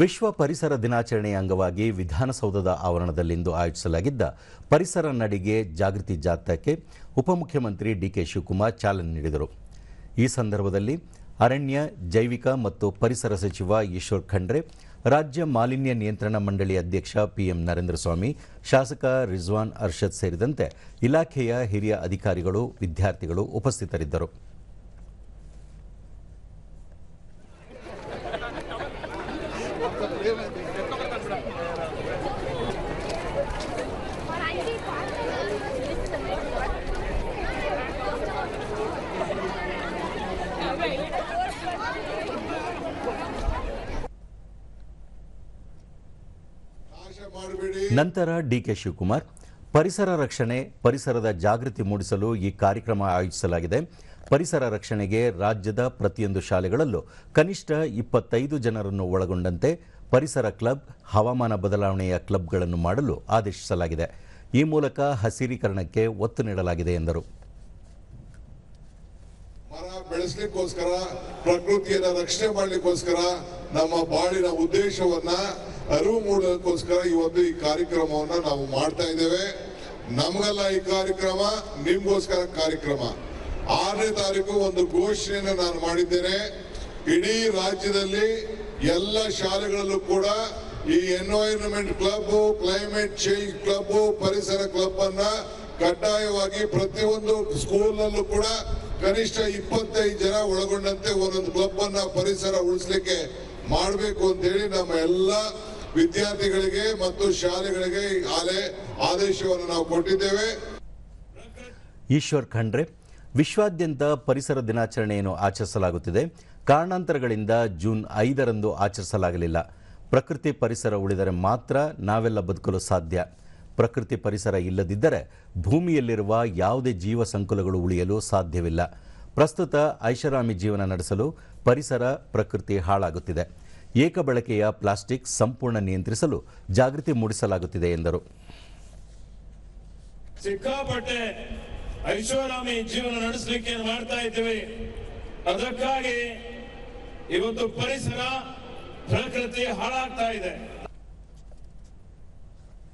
ವಿಶ್ವ ಪರಿಸರ ದಿನಾಚರಣೆಯ ಅಂಗವಾಗಿ ವಿಧಾನಸೌಧದ ಆವರಣದಲ್ಲಿಂದು ಆಯೋಜಿಸಲಾಗಿದ್ದ ಪರಿಸರ ನಡಿಗೆ ಜಾಗೃತಿ ಜಾಥಾಕ್ಕೆ ಉಪಮುಖ್ಯಮಂತ್ರಿ ಡಿಕೆ ಶಿವಕುಮಾರ್ ಚಾಲನೆ ನೀಡಿದರು. ಈ ಸಂದರ್ಭದಲ್ಲಿ ಅರಣ್ಯ, ಜೈವಿಕ ಮತ್ತು ಪರಿಸರ ಸಚಿವ ಈಶ್ವರ್ ಖಂಡ್ರೆ, ರಾಜ್ಯ ಮಾಲಿನ್ಯ ನಿಯಂತ್ರಣ ಮಂಡಳಿ ಅಧ್ಯಕ್ಷ ಪಿಎಂ ನರೇಂದ್ರ ಸ್ವಾಮಿ ಶಾಸಕ ರಿಜ್ವಾನ್ ಅರ್ಷದ್ ಸೇರಿದಂತೆ ಇಲಾಖೆಯ ಹಿರಿಯ ಅಧಿಕಾರಿಗಳು, ವಿದ್ಯಾರ್ಥಿಗಳು ಉಪಸ್ಥಿತರಿದ್ದರು. ನಂತರ ಡಿಕೆ ಶಿವಕುಮಾರ್, ಪರಿಸರ ರಕ್ಷಣೆ, ಪರಿಸರದ ಜಾಗೃತಿ ಮೂಡಿಸಲು ಈ ಕಾರ್ಯಕ್ರಮ ಆಯೋಜಿಸಲಾಗಿದೆ. ಪರಿಸರ ರಕ್ಷಣೆಗೆ ರಾಜ್ಯದ ಪ್ರತಿಯೊಂದು ಶಾಲೆಗಳಲ್ಲೂ ಕನಿಷ್ಠ ಇಪ್ಪತ್ತೈದು ಜನರನ್ನು ಒಳಗೊಂಡಂತೆ ಪರಿಸರ ಕ್ಲಬ್, ಹವಾಮಾನ ಬದಲಾವಣೆಯ ಕ್ಲಬ್ಗಳನ್ನು ಮಾಡಲು ಆದೇಶಿಸಲಾಗಿದೆ. ಈ ಮೂಲಕ ಹಸಿರೀಕರಣಕ್ಕೆ ಒತ್ತು ನೀಡಲಾಗಿದೆ ಎಂದರು. ಮರ ಬೆಳೆಸ್ಲಿಕ್ಕೋಸ್ಕರ, ಪ್ರಕೃತಿಯನ್ನ ರಕ್ಷಣೆ ಮಾಡಲಿಕ್ಕೋಸ್ಕರ, ನಮ್ಮ ಬಾಳಿನ ಉದ್ದೇಶವನ್ನ ಅರಿವು ಮೂಡೋದಕ್ಕೋಸ್ಕರ ಒಂದು ಈ ಕಾರ್ಯಕ್ರಮವನ್ನ ನಾವು ಮಾಡ್ತಾ ಇದ್ದೇವೆ. ನಮಗೆಲ್ಲ ಈ ಕಾರ್ಯಕ್ರಮ, ನಿಮ್ಗೋಸ್ಕರ ಕಾರ್ಯಕ್ರಮ. ಆರನೇ ತಾರೀಕು ಒಂದು ಘೋಷಣೆಯನ್ನು ನಾನು ಮಾಡಿದ್ದೇನೆ. ಇಡೀ ರಾಜ್ಯದಲ್ಲಿ ಎಲ್ಲ ಶಾಲೆಗಳಲ್ಲೂ ಕೂಡ ಈ environment club climate change club ಪರಿಸರ ಕ್ಲಬ್ ಅನ್ನ ಕಡ್ಡಾಯವಾಗಿ ಪ್ರತಿಯೊಂದು ಸ್ಕೂಲ್ನಲ್ಲೂ ಕೂಡ ಕನಿಷ್ಠ ಇಪ್ಪತ್ತೈದು ಜನ ಒಳಗೊಂಡಂತೆ ಒಂದೊಂದು ಕ್ಲಬ್ ಅನ್ನ ಪರಿಸರ ಉಳಿಸ್ಲಿಕ್ಕೆ ಮಾಡಬೇಕು ಅಂತ ಹೇಳಿ ನಮ್ಮ ಎಲ್ಲ ವಿದ್ಯಾರ್ಥಿಗಳಿಗೆ ಮತ್ತು ಶಾಲೆಗಳಿಗೆ ಆಲೆ ಆದೇಶವನ್ನು ನಾವು ಕೊಟ್ಟಿದ್ದೇವೆ. ಈಶ್ವರ್ ಖಂಡ್ರೆ ವಿಶ್ವಾದ್ಯಂತ ಪರಿಸರ ದಿನಾಚರಣೆಯನ್ನು ಆಚರಿಸಲಾಗುತ್ತಿದೆ. ಕಾರಣಾಂತರಗಳಿಂದ ಜೂನ್ ಐದರಂದು ಆಚರಿಸಲಾಗಲಿಲ್ಲ. ಪ್ರಕೃತಿ ಪರಿಸರ ಉಳಿದರೆ ಮಾತ್ರ ನಾವೆಲ್ಲ ಬದುಕಲು ಸಾಧ್ಯ. ಪ್ರಕೃತಿ ಪರಿಸರ ಇಲ್ಲದಿದ್ದರೆ ಭೂಮಿಯಲ್ಲಿರುವ ಯಾವುದೇ ಜೀವ ಸಂಕುಲಗಳು ಉಳಿಯಲು ಸಾಧ್ಯವಿಲ್ಲ. ಪ್ರಸ್ತುತ ಐಷಾರಾಮಿ ಜೀವನ ನಡೆಸಲು ಪರಿಸರ, ಪ್ರಕೃತಿ ಹಾಳಾಗುತ್ತಿದೆ. ಏಕಬಳಕೆಯ ಪ್ಲಾಸ್ಟಿಕ್ ಸಂಪೂರ್ಣ ನಿಯಂತ್ರಿಸಲು ಜಾಗೃತಿ ಮೂಡಿಸಲಾಗುತ್ತಿದೆ ಎಂದರು. ಐಷಾರಾಮಿ ಜೀವನ ನಡೆಸಲಿಕ್ಕೆ ಮಾಡ್ತಾ ಇದ್ದೇವೆ? ಅದಕ್ಕಾಗಿ ಇವತ್ತು ಪರಿಸರ ಪ್ರಕೃತಿ ಹಾಳಾಗ್ತಾ ಇದೆ.